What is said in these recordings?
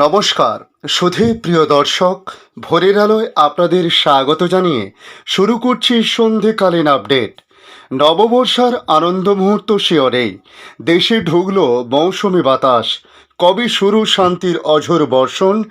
নমস্কার। সুধী প্রিয় দর্শক, ভোরের আলোয় আপনাদের স্বাগত জানিয়ে শুরু করছি সন্ধেকালীন আপডেট। নববর্ষার আনন্দ মুহূর্ত শিওরেই। দেশে ঢুকলো মৌসুমি বাতাস। কবে শুরু শান্তির অঝোর বর্ষণ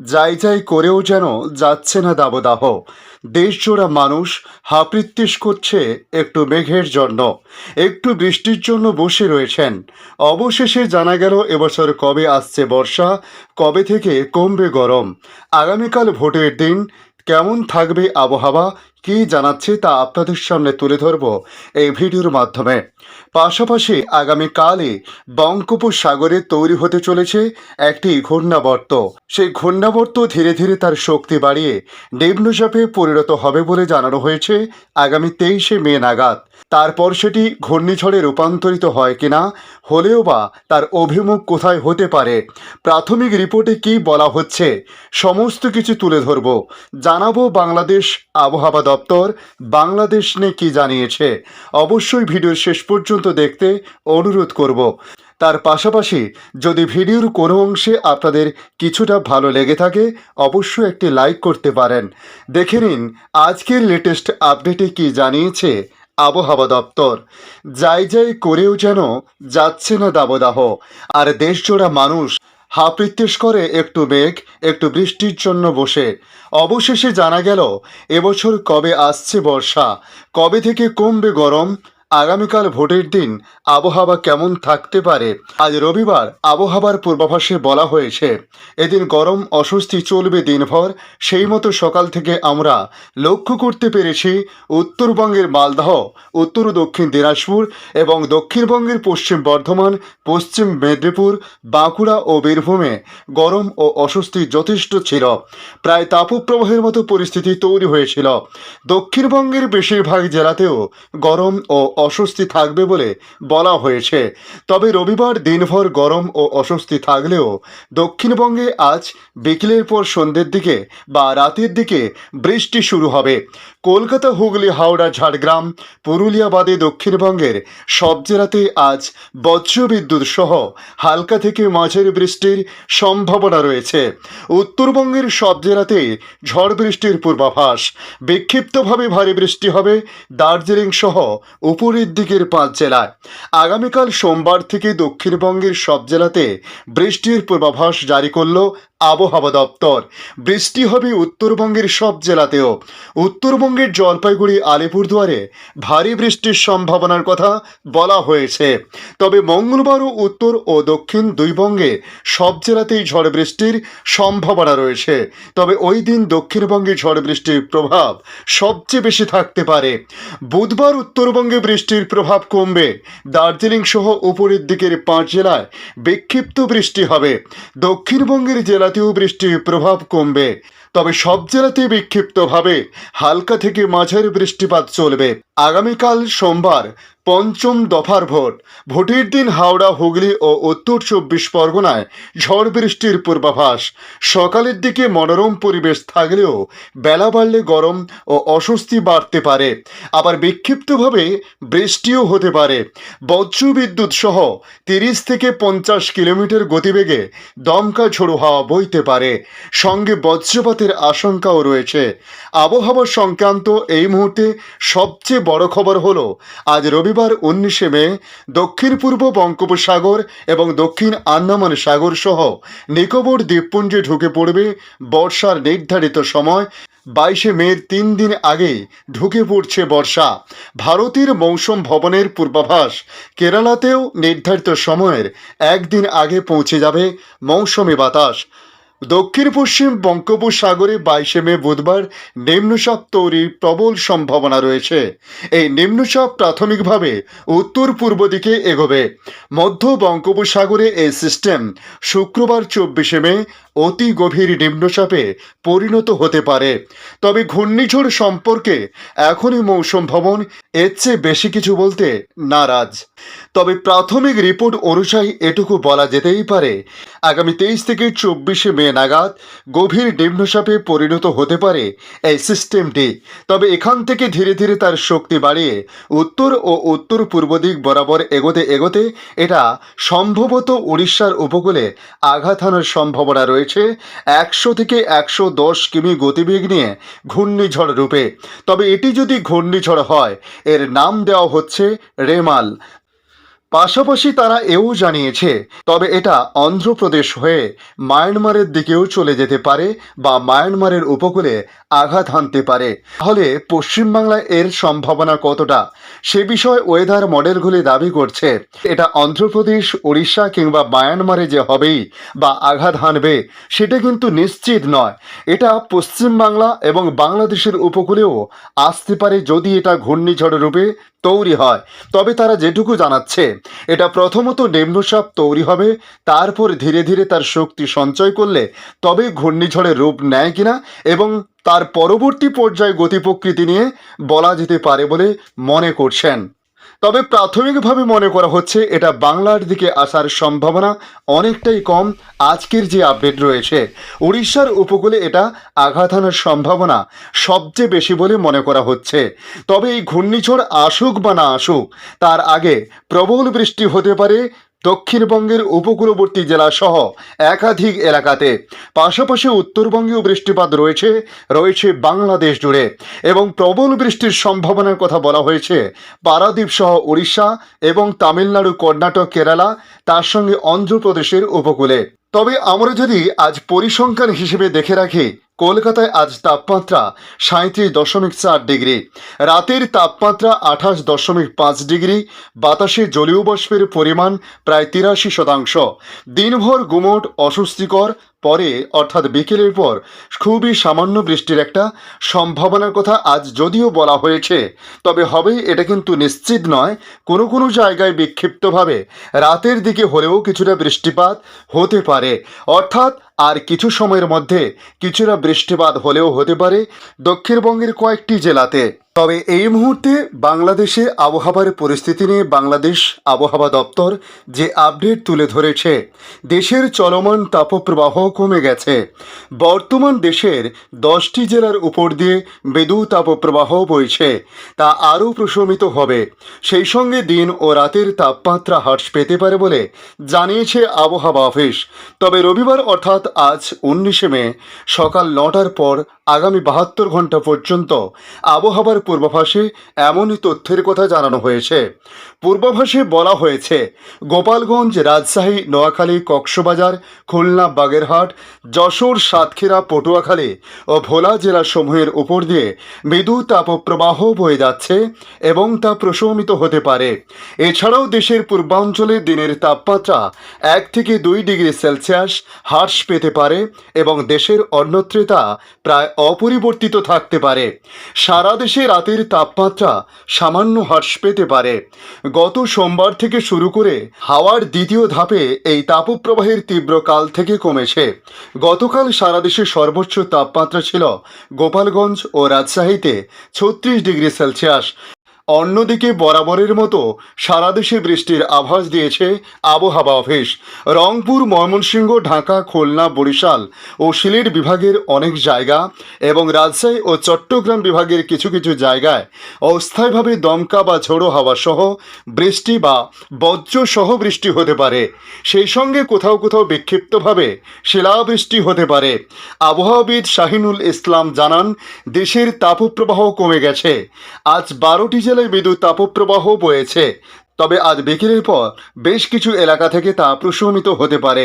যাই যাই করেও যেন যাচ্ছে না দাবদাহ। দেশজোড়া মানুষ হাপৃত্তিস করছে একটু মেঘের জন্য। একটু বৃষ্টির জন্য বসে রয়েছেন। অবশেষে জানা গেল এবছর কবে আসছে বর্ষা, কবে থেকে কমবে গরম। আগামীকাল ভোটের দিন। কেমন থাকবে আবহাওয়া কী জানাচ্ছে তা আপনাদের সামনে তুলে ধরব এই ভিডিওর মাধ্যমে। পাশাপাশি আগামীকালই বঙ্গোপসাগরে তৈরি হতে চলেছে একটি ঘূর্ণাবর্ত। সেই ঘূর্ণাবর্ত ধীরে ধীরে তার শক্তি বাড়িয়ে নিম্নচাপে পরিণত হবে বলে জানানো হয়েছে আগামী তেইশে মে নাগাদ। তারপর সেটি ঘূর্ণিঝড়ে রূপান্তরিত হয় কিনা, হলেও বা তার অভিমুখ কোথায় হতে পারে, প্রাথমিক রিপোর্টে কি বলা হচ্ছে, সমস্ত কিছু তুলে ধরব। জানাব বাংলাদেশ আবহাওয়া দপ্তর বাংলাদেশ নিয়ে কি জানিয়েছে? অবশ্যই ভিডিওর শেষ পর্যন্ত দেখতে অনুরোধ করব। তার পাশাপাশি যদি ভিডিওর কোনো অংশে আপনাদের কিছুটা ভালো লেগে থাকে, অবশ্যই একটি লাইক করতে পারেন। দেখে নিন আজকের লেটেস্ট আপডেটে কি জানিয়েছে আবহাওয়া দপ্তর। যাই যাই করেও যেন যাচ্ছে না দাবদাহ। আর দেশজোড়া মানুষ হাপৃত্যেশ করে একটু মেঘ, একটু বৃষ্টির জন্য বসে। অবশেষে জানা গেল, এবছর কবে আসছে বর্ষা? কবে থেকে কমবে গরম? আগামীকাল ভোটের দিন আবহাওয়া কেমন থাকতে পারে? আজ রবিবার আবহাওয়ার পূর্বাভাসে বলা হয়েছে, এদিন গরম অস্বস্তি চলবে দিনভর, সেই মতো সকাল থেকে আমরা লক্ষ্য করতে পেরেছি উত্তরবঙ্গের মালদহ, উত্তর ও দক্ষিণ দিনাজপুর এবং দক্ষিণবঙ্গের পশ্চিম বর্ধমান, পশ্চিম মেদিনীপুর, বাঁকুড়া ও বীরভূমে গরম ও অস্বস্তি যথেষ্ট ছিল। প্রায় তাপপ্রবাহের মতো পরিস্থিতি তৈরি হয়েছিল। দক্ষিণবঙ্গের বেশিরভাগ জেলাতেও গরম ও অস্বস্তি থাকবে বলে বলা হয়েছে। তবে রবিবার দিনভর গরম ও অস্বস্তি থাকলেও দক্ষিণবঙ্গে আজ বিকেলের পর সন্ধ্যের দিকে বা রাতের দিকে বৃষ্টি শুরু হবে। কলকাতা, হুগলি, হাওড়া, ঝাড়গ্রাম, পুরুলিয়া বাদে দক্ষিণবঙ্গের সব জেলাতে আজ বজ্রবিদ্যুৎ সহ হালকা থেকে মাঝের বৃষ্টির সম্ভাবনা রয়েছে। উত্তরবঙ্গের সব জেলাতেই ঝড় বৃষ্টির পূর্বাভাস। বিক্ষিপ্তভাবে ভারী বৃষ্টি হবে। দার্জিলিং সহ উপরের দিকের পাঁচ জেলায়। আগামীকাল সোমবার থেকে দক্ষিণবঙ্গের সব জেলাতে বৃষ্টির পূর্বাভাস জারি করল আবহাওয়া দপ্তর। বৃষ্টি হবে উত্তরবঙ্গের সব জেলাতেও। উত্তরবঙ্গের জলপাইগুড়ি, আলিপুরদুয়ারে ভারী বৃষ্টির সম্ভাবনার কথা বলা হয়েছে। তবে মঙ্গলবারও উত্তর ও দক্ষিণ দুই বঙ্গে সব জেলাতেই ঝড় বৃষ্টির সম্ভাবনা রয়েছে। তবে ওই দিন দক্ষিণবঙ্গে ঝড় বৃষ্টির প্রভাব সবচেয়ে বেশি থাকতে পারে। বুধবার উত্তরবঙ্গে বৃষ্টির প্রভাব কমবে। দার্জিলিং সহ উপরের দিকের পাঁচ জেলায় বিক্ষিপ্ত বৃষ্টি হবে। দক্ষিণবঙ্গের জেলাতেও বৃষ্টির প্রভাব কমবে। তবে সব জেলাতেই বিক্ষিপ্তভাবে হালকা থেকে মাঝারি বৃষ্টিপাত চলবে। আগামীকাল সোমবার পঞ্চম দফার ভোট। ভোটের দিন হাওড়া, হুগলি ও উত্তর চব্বিশ পরগনায় ঝড় বৃষ্টির পূর্বাভাস। সকালের দিকে মনোরম পরিবেশ থাকলেও বেলা বাড়লে গরম ও অস্বস্তি বাড়তে পারে। আবার বিক্ষিপ্তভাবে বৃষ্টিও হতে পারে। বজ্রবিদ্যুৎ সহ তিরিশ থেকে পঞ্চাশ কিলোমিটার গতিবেগে দমকা ঝোড়ো হাওয়া বইতে পারে। সঙ্গে বজ্রপাতের আশঙ্কাও রয়েছে। আবহাওয়া সংক্রান্ত এই মুহূর্তে সবচেয়ে বড় খবর হলো, আজ রবিবার উনিশে মে, দক্ষিণ পূর্ব বঙ্গোপসাগর এবং দক্ষিণ আন্দামান সাগর সহ নিকোবর দ্বীপপুঞ্জে ঢুকে পড়বে বর্ষার নির্ধারিত সময়। বাইশে মের তিন দিন আগে ঢুকে পড়ছে বর্ষা। ভারতের মৌসুম ভবনের পূর্বাভাস, কেরালাতেও নির্ধারিত সময়ের একদিন আগে পৌঁছে যাবে মৌসুমি বাতাস। দক্ষিণ পশ্চিম বঙ্গোপসাগরে বাইশে মে বুধবার নিম্নচাপ তৈরির প্রবল সম্ভাবনা রয়েছে। এই নিম্নচাপ প্রাথমিকভাবে উত্তর পূর্ব দিকে এগোবে। মধ্য বঙ্গোপসাগরে এই সিস্টেম শুক্রবার চব্বিশে মে অতি গভীর নিম্নচাপে পরিণত হতে পারে। তবে ঘূর্ণিঝড় সম্পর্কে এখনই মৌসুম ভবন এর চেয়ে বেশি কিছু বলতে নারাজ। তবে প্রাথমিক রিপোর্ট অনুযায়ী এটুকু বলা যেতেই পারে, আগামী তেইশ থেকে চব্বিশে মে নাগাদ গভীর নিম্নচাপে পরিণত হতে পারে এই সিস্টেমটি। তবে এখান থেকে ধীরে ধীরে তার শক্তি বাড়িয়ে উত্তর ও উত্তর পূর্ব দিক বরাবর এগোতে এগোতে এটা সম্ভবত উড়িষ্যার উপকূলে আঘাত হানার সম্ভাবনা রয়েছে। একশো থেকে একশো দশ কিমি গতিবেগ নিয়ে ঘূর্ণিঝড় রূপে। তবে এটি যদি ঘূর্ণিঝড় হয়, এর নাম দেওয়া হচ্ছে রেমাল। পাশাপাশি তারা এও জানিয়েছে, তবে এটা অন্ধ্রপ্রদেশ হয়ে মায়ানমারের দিকেও চলে যেতে পারে বা মায়ানমারের উপকূলে আঘাত হানতে পারে। তাহলে পশ্চিমবাংলায় এর সম্ভাবনা কতটা? সে বিষয়ে ওয়েদার মডেলগুলি দাবি করছে। এটা অন্ধ্রপ্রদেশ উড়িষ্যা কিংবা মায়ানমারে যে হবেই বা আঘাত হানবে, সেটা কিন্তু নিশ্চিত নয়। এটা পশ্চিমবাংলা এবং বাংলাদেশের উপকূলেও আসতে পারে যদি এটা ঘূর্ণিঝড় রূপে তৈরি হয়। তবে তারা যেটুকু জানাচ্ছে, এটা প্রথমত নিম্নচাপ তৈরি হবে, তারপর ধীরে ধীরে তার শক্তি সঞ্চয় করলে তবে ঘূর্ণিঝড়ে রূপ নেয় কিনা এবং তার পরবর্তী পর্যায়ে গতিপ্রকৃতি নিয়ে বলা যেতে পারে বলে মনে করছেন। তবে প্রাথমিকভাবে মনে করা হচ্ছে এটা বাংলার দিকে আসার সম্ভাবনা অনেকটাই কম আজকের যে আপডেট রয়েছে। উড়িষ্যার উপকূলে এটা আঘাত হানার সম্ভাবনা সবচেয়ে বেশি বলে মনে করা হচ্ছে। তবে এই ঘূর্ণিঝড় আসুক বা না আসুক, তার আগে প্রবল বৃষ্টি হতে পারে দক্ষিণবঙ্গের উপকূলবর্তী জেলাসহ একাধিক এলাকাতে। পাশাপাশি উত্তরবঙ্গেও বৃষ্টিপাত রয়েছে রয়েছে বাংলাদেশ জুড়ে এবং প্রবল বৃষ্টির সম্ভাবনার কথা বলা হয়েছে। পারাদ্বীপ সহ উড়িষ্যা এবং তামিলনাড়ু, কর্ণাটক, কেরালা, তার সঙ্গে অন্ধ্রপ্রদেশের উপকূলে। তবে আমরা যদি আজ পরিসংখ্যান হিসেবে দেখে রাখি, কলকাতায় আজ তাপমাত্রা সাঁত্রিশ দশমিক চার ডিগ্রি, রাতের তাপমাত্রা আঠাশ দশমিক পাঁচ ডিগ্রি, বাতাসে জলীয় বাষ্পের পরিমাণ প্রায় তিরাশি শতাংশ। দিনভর গুমোট, অস্বস্তিকর পরে, অর্থাৎ বিকেলের পর, খুবই সামান্য বৃষ্টির একটা সম্ভাবনার কথা আজ যদিও বলা হয়েছে। তবে হবে এটা কিন্তু নিশ্চিত নয়, কোনো কোনো জায়গায় বিক্ষিপ্তভাবে। রাতের দিকে হলেও কিছুটা বৃষ্টিপাত হতে পারে। অর্থাৎ, আর কিছু সময়ের মধ্যে কিছুটা বৃষ্টিপাত হলেও হতে পারে দক্ষিণবঙ্গের কয়েকটি জেলাতে। তবে এই মুহূর্তে বাংলাদেশে আবহাওয়ার পরিস্থিতি নিয়ে বাংলাদেশ আবহাওয়া দপ্তর যে আপডেট তুলে ধরেছে, দেশের চলমান তাপপ্রবাহ কমে গেছে। বর্তমান দেশের দশটি জেলার উপর দিয়ে বেদু তাপপ্রবাহ বইছে, তা আরও প্রশমিত হবে। সেই সঙ্গে দিন ও রাতের তাপমাত্রা হ্রাস পেতে পারে বলে জানিয়েছে আবহাওয়া অফিস। তবে রবিবার অর্থাৎ আজ উনিশে মে সকাল নটার পর আগামী বাহাত্তর ঘণ্টা পর্যন্ত আবহাওয়ার পূর্বাভাসে এমনই তথ্যের কথা জানানো হয়েছে। পূর্বাভাসে বলা হয়েছে, গোপালগঞ্জ রাজশাহী, নোয়াখালী, কক্সবাজার, খুলনা, বাগেরহাট, যশোর, সাতক্ষীরা, পটুয়াখালী ও ভোলা জেলাসমূহের উপর দিয়ে মৃদু তাপপ্রবাহ বয়ে যাচ্ছে এবং তা প্রশমিত হতে পারে। এছাড়াও দেশের পূর্বাঞ্চলে দিনের তাপমাত্রা এক থেকে দুই ডিগ্রি সেলসিয়াস হ্রাস পেতে পারে এবং দেশের অন্যত্রে তা প্রায় অপরিবর্তিত থাকতে পারে। সারা দেশে রাতের তাপমাত্রা সামান্য হ্রাস পেতে পারে। গত সোমবার থেকে শুরু করে হাওয়ার দ্বিতীয় ধাপে এই তাপপ্রবাহের তীব্র কাল থেকে কমেছে। গতকাল সারা দেশে সর্বোচ্চ তাপমাত্রা ছিল গোপালগঞ্জ ও রাজশাহীতে ছত্রিশ ডিগ্রি সেলসিয়াস। অন্যদিকে বরাবরের মতো সারা দেশে বৃষ্টির আভাস দিয়েছে আবহাওয়া অফিস। রংপুর, ময়মনসিংহ, ঢাকা, খুলনা, বরিশাল ও সিলেট বিভাগের অনেক জায়গা এবং রাজশাহী ও চট্টগ্রাম বিভাগের কিছু কিছু জায়গায় অস্থায়ীভাবে দমকা বা ঝোড়ো হাওয়া সহ বৃষ্টি বা বজ্র সহ বৃষ্টি হতে পারে। সেই সঙ্গে কোথাও কোথাও বিক্ষিপ্তভাবে শিলাবৃষ্টি হতে পারে। আবহাওয়াবিদ শাহিনুল ইসলাম জানান, দেশের তাপপ্রবাহ কমে গেছে। আজ বারোটি জেলায় মৃদু তাপপ্রবাহ বয়েছে। তবে আজ বিকেলের পর বেশ কিছু এলাকা থেকে তা প্রশমিত হতে পারে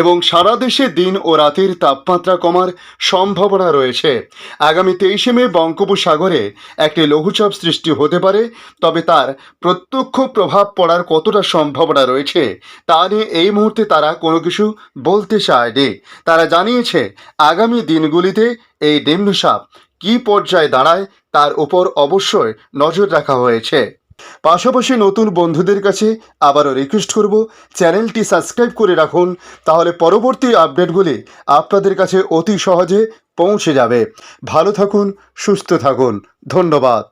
এবং সারা দেশে দিন ও রাতের তাপমাত্রা কমার সম্ভাবনা রয়েছে। আগামী তেইশে মে বঙ্গোপসাগরে একটি লঘুচাপ সৃষ্টি হতে পারে, তবে তার প্রত্যক্ষ প্রভাব পড়ার কতটা সম্ভাবনা রয়েছে তা নিয়ে এই মুহূর্তে তারা কোনো কিছু বলতে চায়নি। তারা জানিয়েছে, আগামী দিনগুলিতে এই নিম্নচাপ কী পর্যায়ে দাঁড়ায় তার উপর অবশ্যই নজর রাখা হয়েছে। পাশাপাশি নতুন বন্ধুদের কাছে আবারও রিকোয়েস্ট করব, চ্যানেলটি সাবস্ক্রাইব করে রাখুন, তাহলে পরবর্তী আপডেটগুলি আপনাদের কাছে অতি সহজে পৌঁছে যাবে। ভালো থাকুন, সুস্থ থাকুন, ধন্যবাদ।